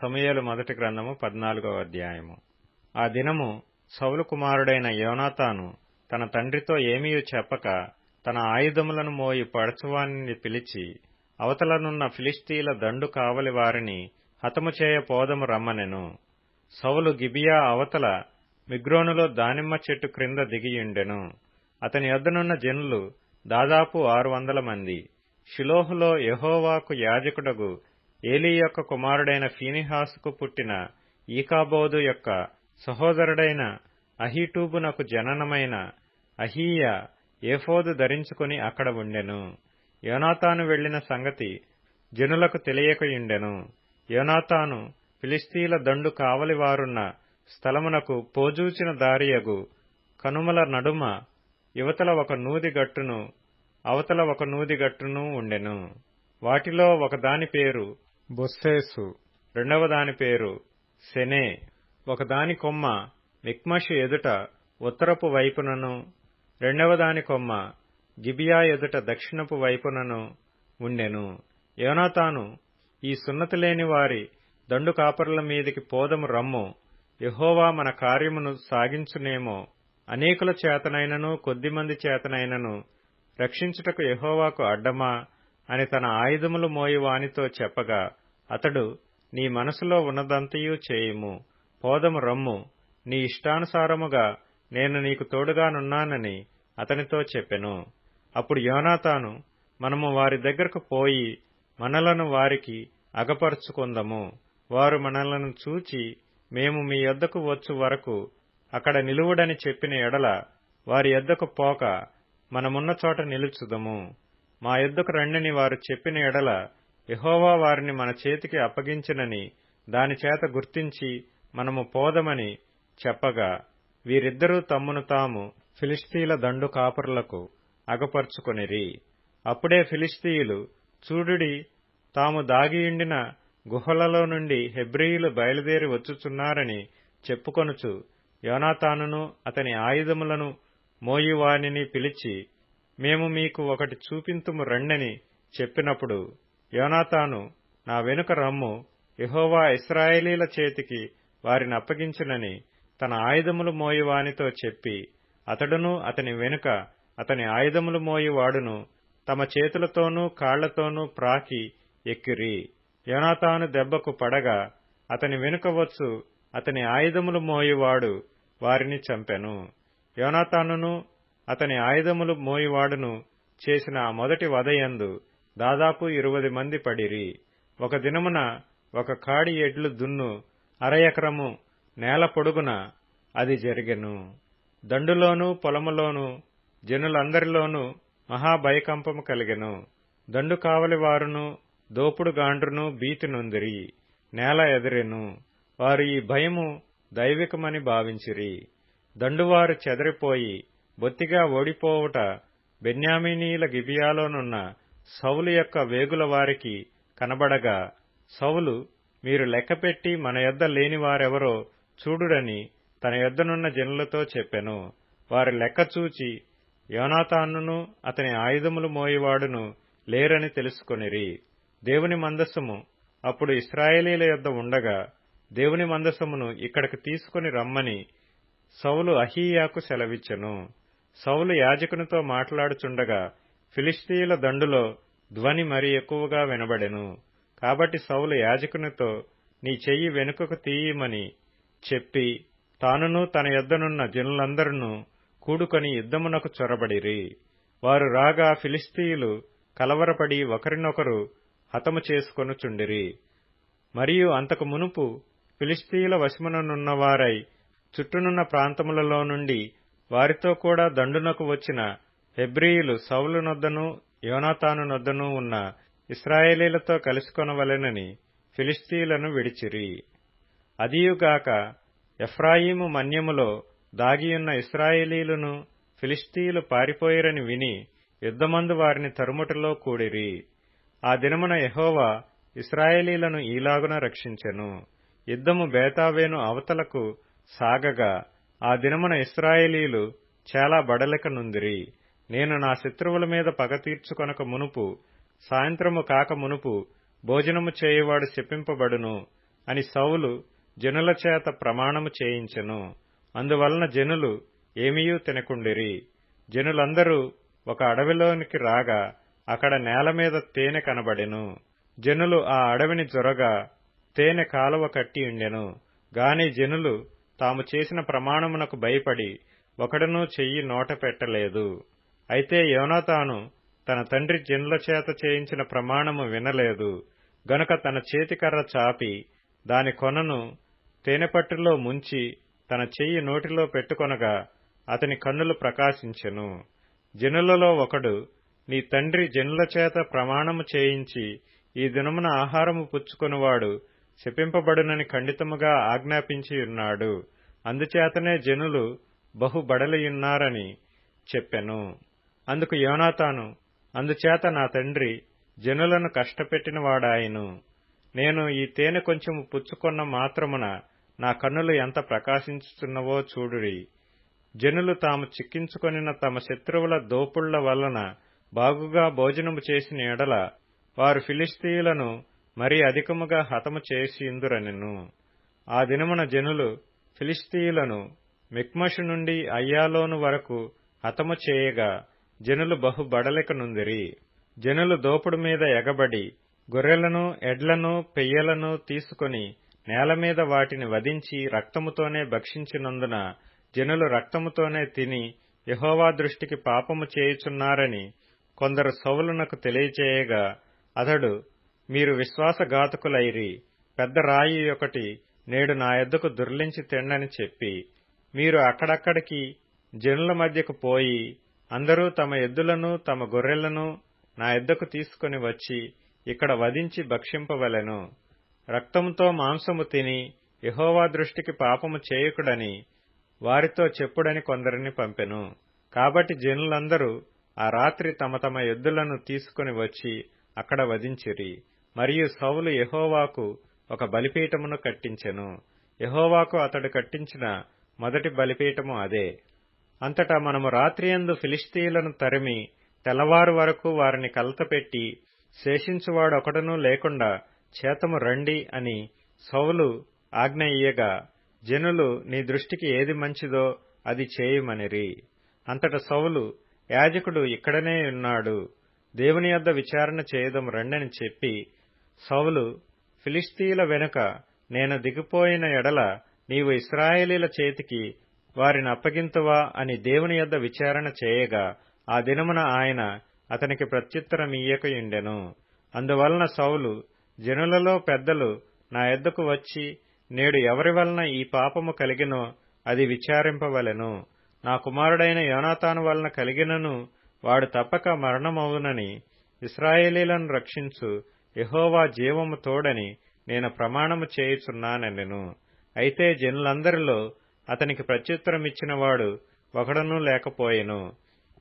సమయలు మొదటి గ్రంథము పద్నాలుగవ అధ్యాయము. ఆ దినము సౌలు కుమారుడైన యోనాతాను తన తండ్రితో ఏమీయూ చెప్పక తన ఆయుధములను మోయి పడచువానిని పిలిచి అవతలనున్న ఫిలిస్తీల దండు కావలి వారిని హతము చేయ పోదము రమ్మనెను. సౌలు గిబియా అవతల మిగ్రోనులో దానిమ్మ చెట్టు క్రింద దిగియుండెను. అతని యొద్దనున్న జనులు దాదాపు ఆరు వందల మంది. షిలోహులో యహోవాకు యాజకుడగు ఏలీ యొక్క కుమారుడైన ఫీనిహాసుకు పుట్టిన ఈకాబోదు యొక్క సహోదరుడైన అహీటూబునకు జననమైన అహీయ ఏఫోదు ధరించుకుని అక్కడ ఉండెను. యోనాతాను వెళ్ళిన సంగతి జనులకు తెలియకయుండెను. యోనాతాను ఫిలిస్తీల దండు కావలివారున్న స్థలమునకు పోజూచిన దారియగు కనుమల నడుమ యువతల ఒక నూది గట్టును అవతల ఒక నూది గట్టును ఉండెను. వాటిలో ఒకదాని పేరు బొస్సేసు. రెండవ దాని పేరు సెనే. ఒకదాని కొమ్మ మిక్మషు ఎదుట ఉత్తరపు వైపునను రెండవ దాని కొమ్మ గిబియా ఎదుట దక్షిణపు వైపునను ఉండెను. యోనాతాను ఈ సున్నతిలేని వారి దండు కాపర్ల మీదికి పోదము రమ్ము. యహోవా మన కార్యమును సాగించునేమో. అనేకుల చేతనైనను కొద్దిమంది చేతనైనను రక్షించుటకు యహోవాకు అడ్డమా అని తన ఆయుధములు మోయి వానితో చెప్పగా అతడు నీ మనసులో ఉన్నదంతయూ చేయుము. పోదము రమ్ము. నీ ఇష్టానుసారముగా నేను నీకు తోడుగానున్నానని అతనితో చెప్పెను. అప్పుడు యోనాతాను మనము వారి దగ్గరకు పోయి మనలను వారికి అగపరుచుకుందము. వారు మనలను చూచి మేము మీ యొద్దకు వచ్చు వరకు అక్కడ నిలువుడని చెప్పిన ఎడల వారి యొద్దకు పోక మనమున్న చోట నిలుచుదము. మా యొద్దకు రండిని వారు చెప్పిన ఎడల యహోవా వారిని మన చేతికి అప్పగించినని దాని చేత గుర్తించి మనము పోదమని చెప్పగా వీరిద్దరూ తమ్మును తాము ఫిలిస్తీల దండు కాపురులకు అగపరుచుకొనిరి. అప్పుడే ఫిలిస్తీయులు చూడుడి తాము దాగియుండిన గుహలలో నుండి హెబ్రియులు బయలుదేరి వచ్చుచున్నారని చెప్పుకొనుచు యోనాతానును అతని ఆయుధములను మోయువానిని పిలిచి మేము మీకు ఒకటి చూపింతుము రండని చెప్పినప్పుడు యోనాతాను నా వెనుక రమ్ము యహోవా ఇస్రాయేలీల చేతికి వారిని అప్పగించునని తన ఆయుధములు మోయువానితో చెప్పి అతడును అతని వెనుక అతని ఆయుధములు మోయువాడును తమ చేతులతోనూ కాళ్ళతోనూ ప్రాకి ఎక్కిరి. యోనాతాను దెబ్బకు పడగా అతని వెనుక వచ్చు అతని ఆయుధములు మోయువాడు వారిని చంపెను. యోనాతానును అతని ఆయుధములు మోయివాడును చేసిన ఆ మొదటి వదయందు దాదాపు ఇరువది మంది పడిరి. ఒక దినమున ఒక కాడి ఎడ్లు దున్ను అర ఎకరము నేల పొడుగున అది జరిగెను. దండులోనూ పొలములోనూ జనులందరిలోనూ మహాభయకంపము కలిగెను. దండు కావలివారును దోపుడు గాండ్రును భీతి నొందిరి నేల ఎదిరెను. వారు ఈ భయము దైవికమని భావించిరి. దండువారు చెదరిపోయి బొత్తిగా ఓడిపోవుట బెన్యామినీల గిబియాలోనున్న సౌలు యొక్క వేగుల వారికి కనబడగా సౌలు మీరు లెక్కపెట్టి మన యొద్ద లేని వారెవరో చూడుడని తన యొద్దనున్న జనులతో చెప్పెను. వారి లెక్క చూచి యోనాతానును అతని ఆయుధములు మోయివాడును లేరని తెలుసుకొనిరి. దేవుని మందస్సుము అప్పుడు ఇస్రాయేలీల యొద్ద ఉండగా దేవుని మందసమును ఇక్కడికి తీసుకుని రమ్మని సౌలు అహీయాకు సెలవిచ్చెను. సౌలు యాజకునితో మాట్లాడుచుండగా ఫిలిస్తీయుల దండులో ధ్వని మరి ఎక్కువగా వినబడెను. కాబట్టి సౌలు యాజకునితో నీ చెయ్యి వెనుకకు తీయమని చెప్పి తానును తన యొద్దనున్న జనులందరూ కూడుకొని యుద్ధమునకు చొరబడిరి. వారు రాగా ఫిలిస్తీయులు కలవరపడి ఒకరినొకరు హతము చేసుకొనుచుండిరి మరియు అంతకు మునుపు ఫిలిస్తీయుల వశముననున్నవారై చుట్టునున్న ప్రాంతములలో నుండి వారితో కూడా దండునకు వచ్చిన హెబ్రియులు సౌలునొద్దను యోనాతానునొద్దను ఉన్న ఇస్రాయేలీలతో కలుసుకొనవలెనని ఫిలిస్తీయులను విడిచిరి. అదియుగాక ఎఫ్రాయిము మన్యములో దాగియున్న ఇస్రాయేలీలను ఫిలిస్తీయులు పారిపోయిరని విని యుద్ధమందు వారిని తరుముటలో కూడిరి. ఆ దినమున యహోవా ఇస్రాయేలీలను ఈలాగున రక్షించెను. యుద్ధము బేతావేను అవతలకు సాగగా ఆ దినమున ఇస్రాయేలీలు చాలా బడలిక నుందిరి. నేను నా శత్రువుల మీద పగ తీర్చుకొనక మునుపు సాయంత్రము కాక మునుపు భోజనము చేయువాడు శపింపబడును అని సౌలు జనుల చేత ప్రమాణము చేయించెను. అందువలన జనులు ఏమీయూ తినకుండిరి. జనులందరూ ఒక అడవిలోనికి రాగా అక్కడ నేల మీద తేనె కనబడెను. జనులు ఆ అడవిని జొరగా తేనె కాలువ కట్టి ఉండెను గాని జనులు తాము చేసిన ప్రమాణమునకు భయపడి ఒకడనూ చెయ్యి నోట పెట్టలేదు. అయితే యోనాతాను తన తండ్రి జన్ల చేత చేయించిన ప్రమాణము వినలేదు. గనుక తన చేతికర్ర చాపి దాని కొనను తేనెపట్టులో ముంచి తన చెయ్యి నోటిలో పెట్టుకొనగా అతని కన్నులు ప్రకాశించెను. జనులలో ఒకడు నీ తండ్రి జనుల చేత ప్రమాణము చేయించి ఈ దినమున ఆహారము పుచ్చుకునివాడు శపింపబడునని ఖండితముగా ఆజ్ఞాపించి ఉన్నాడు. అందుచేతనే జనులు బహుబడలియున్నారని చెప్పెను. అందుకు యోనాతాను అందుచేత నా తండ్రి జనులను కష్టపెట్టినవాడాయను నేను ఈ తేనె కొంచెం పుచ్చుకొన్న మాత్రమున నా కన్నులు ఎంత ప్రకాశించుతున్నవో చూడురి జనులు తాము చిక్కించుకొనిన తమ శత్రువుల దోపుళ్ళ వలన బాగుగా భోజనము చేసిన ఎడల వారు ఫిలిస్తీయులను మరీ అధికముగా హతము చేసిందురనెను ఆ దినమున జనులు ఫిలిస్తీయులను మిక్మషు నుండి అయ్యాలోను వరకు హతము చేయగా జనులు బహు బడలికనుందిరి జనులు దోపుడు మీద ఎగబడి గొర్రెలను ఎడ్లను పెయ్యలను తీసుకొని నేల మీద వాటిని వధించి రక్తముతోనే భక్షించినందున జనులు రక్తముతోనే తిని యహోవా దృష్టికి పాపము చేయుచున్నారని కొందరు సౌలునకు తెలియచేయగా అతడు మీరు విశ్వాసఘాతకులైరి పెద్ద రాయి ఒకటి నేడు నా ఎద్దకు దుర్లించి తిండని చెప్పి మీరు అక్కడక్కడికి జనుల మధ్యకు పోయి అందరూ తమ ఎద్దులను తమ గొర్రెలను నా ఎద్దకు తీసుకుని వచ్చి ఇక్కడ వధించి భక్షింపవలెను. రక్తముతో మాంసము తిని యహోవా దృష్టికి పాపము చేయకుడని వారితో చెప్పుడని కొందరిని పంపెను. కాబట్టి జనులందరూ ఆ రాత్రి తమ తమ ఎద్దులను తీసుకుని వచ్చి అక్కడ వధించిరి. మరియు సౌలు యహోవాకు ఒక బలిపీఠమును కట్టించెను. యహోవాకు అతడు కట్టించిన మొదటి బలిపీఠము అదే. అంతటా మనము రాత్రియందు ఫిలిస్తీయులను తరిమి తెల్లవారు వరకు వారిని కలతపెట్టి శేషించువాడొకడునూ లేకుండా చేతము రండి అని సౌలు ఆజ్ఞ ఇయ్యగా జనులు నీ దృష్టికి ఏది మంచిదో అది చేయమనిరి. అంతట సౌలు యాజకుడు ఇక్కడనే ఉన్నాడు దేవుని యొద్ద విచారణ చేయదం రండని చెప్పి సౌలు ఫిలిస్తీయుల వెనుక నేను దిగిపోయిన ఎడల నీవు ఇస్రాయేలీల చేతికి వారిని అప్పగింతువా అని దేవుని యొద్ద విచారణ చేయగా ఆ దినమున ఆయన అతనికి ప్రత్యుత్తరమియ్యకయుండెను అందువలన సౌలు జనులలో పెద్దలు నా ఎద్దకు వచ్చి నేడు ఎవరి వలన ఈ పాపము కలిగినో అది విచారింపవలెను. నా కుమారుడైన యోనాతాను వలన కలిగినను వాడు తప్పక మరణమవునని ఇస్రాయేలీలను రక్షించు యహోవా జీవము తోడని నేను ప్రమాణము చేయుచున్నానెను అయితే జనులందరిలో అతనికి ప్రత్యుత్తరమిచ్చినవాడు ఒకడనూ లేకపోయెను.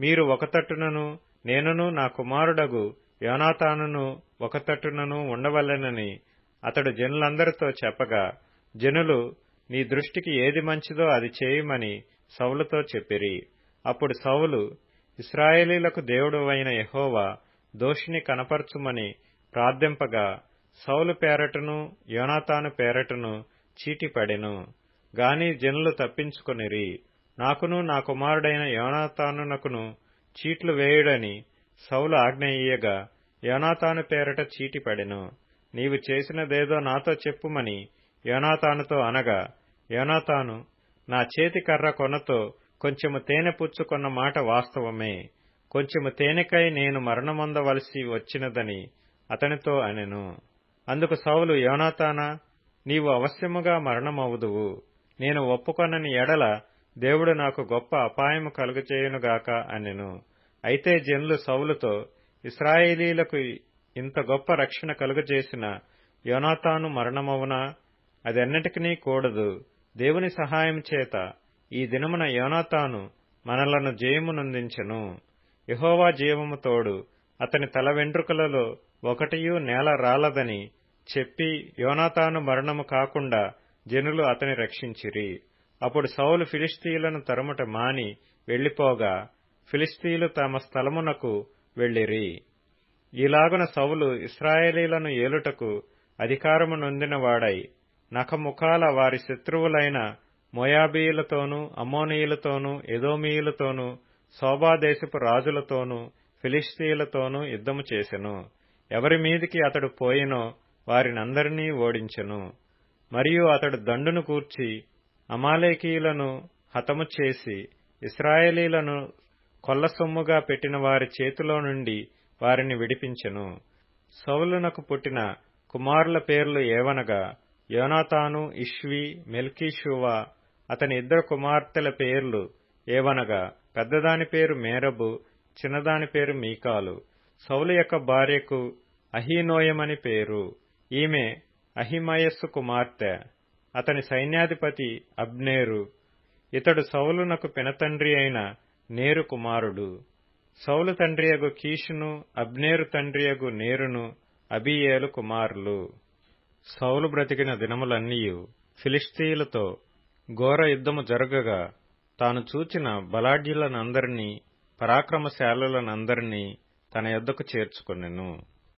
మీరు ఒక తట్టునను నేనును నా కుమారుడగు యోనాతానును ఒక తట్టునను ఉండవలెనని అతడు జనులందరితో చెప్పగా జనులు నీ దృష్టికి ఏది మంచిదో అది చేయమని సౌలుతో చెప్పిరి. అప్పుడు సౌలు ఇస్రాయేలీలకు దేవుడు అయిన యహోవా దోషిని కనపరచుమని ప్రార్థింపగా సౌలు పేరటను యోనాతాను పేరటను చీటిపడెను. గాని జనులు తప్పించుకొనిరి. నాకును నా కుమారుడైన యోనాతానునకును చీట్లు వేయుడని సౌలు ఆజ్ఞ ఇయ్యగా యోనాతాను పేరట చీటిపడెను నీవు చేసినదేదో నాతో చెప్పుమని యోనాతానుతో అనగా యోనాతాను నా చేతి కర్ర కొనతో కొంచెము తేనె పుచ్చుకొన్న మాట వాస్తవమే. కొంచెము తేనెకై నేను మరణమొందవలసి వచ్చినదని అతనితో అనెను. అందుకు సౌలు యోనాతానా నీవు అవశ్యముగా మరణమవుదువు. నేను ఒప్పుకొనని ఎడల దేవుడు నాకు గొప్ప అపాయము కలుగచేయునుగాక అనెను. అయితే జనులు సౌలుతో ఇస్రాయేలీలకు ఇంత గొప్ప రక్షణ కలుగజేసిన యోనాతాను మరణమవునా? అదెన్నటికీ కూడదు. దేవుని సహాయం చేత ఈ దినమున యోనాతాను మనలను జయమునందించెను. యహోవా జీవము తోడు అతని తల వెంట్రుకలలో ఒకటియూ నేల రాలదని చెప్పి యోనాతాను మరణము కాకుండా జనులు అతని రక్షించిరి. అప్పుడు సౌలు ఫిలిస్తీయులను తరుముట మాని వెళ్ళిపోగా ఫిలిస్తీయులు తమ స్థలమునకు వెళ్ళిరి ఇలాగున సౌలు ఇస్రాయేలీలను ఏలుటకు అధికారము నొందినవాడై నఖముఖాల వారి శత్రువులైన మొయాబీయులతోనూ అమోనీయులతోనూ ఎదోమీయులతోనూ శోభాదేశపు రాజులతోనూ ఫిలిస్తీయులతోనూ యుద్ధము చేసెను. ఎవరి మీదికి అతడు పోయినో వారినందరినీ ఓడించెను. మరియు అతడు దండును కూర్చి అమాలేకీయులను హతము చేసి ఇస్రాయేలీలను కొల్లసొమ్ముగా పెట్టిన వారి చేతిలో నుండి వారిని విడిపించెను. సౌలునకు పుట్టిన కుమారుల పేర్లు ఏవనగా యోనాతాను ఇష్వి మెల్కీషువా అతని ఇద్దరు కుమార్తెల పేర్లు ఏవనగా పెద్దదాని పేరు మేరబు చిన్నదాని పేరు మీకాలు. సౌలు యొక్క భార్యకు అహీనోయమని పేరు. ఈమె అహిమయస్సు కుమార్తె. అతని సైన్యాధిపతి అబ్నేరు. ఇతడు సౌలునకు పినతండ్రి అయిన నేరు కుమారుడు. సౌలు తండ్రియగు కీషును అబ్నేరు తండ్రియగు నేరును అబియేలు కుమారులు. సౌలు బ్రతికిన దినములన్నీయు ఫిలిస్తీయులతో ఘోర యుద్ధము జరగగా తాను చూచిన బలాఢ్యులనందరినీ పరాక్రమశాలులనందరినీ తన యొద్దకు చేర్చుకొనెను.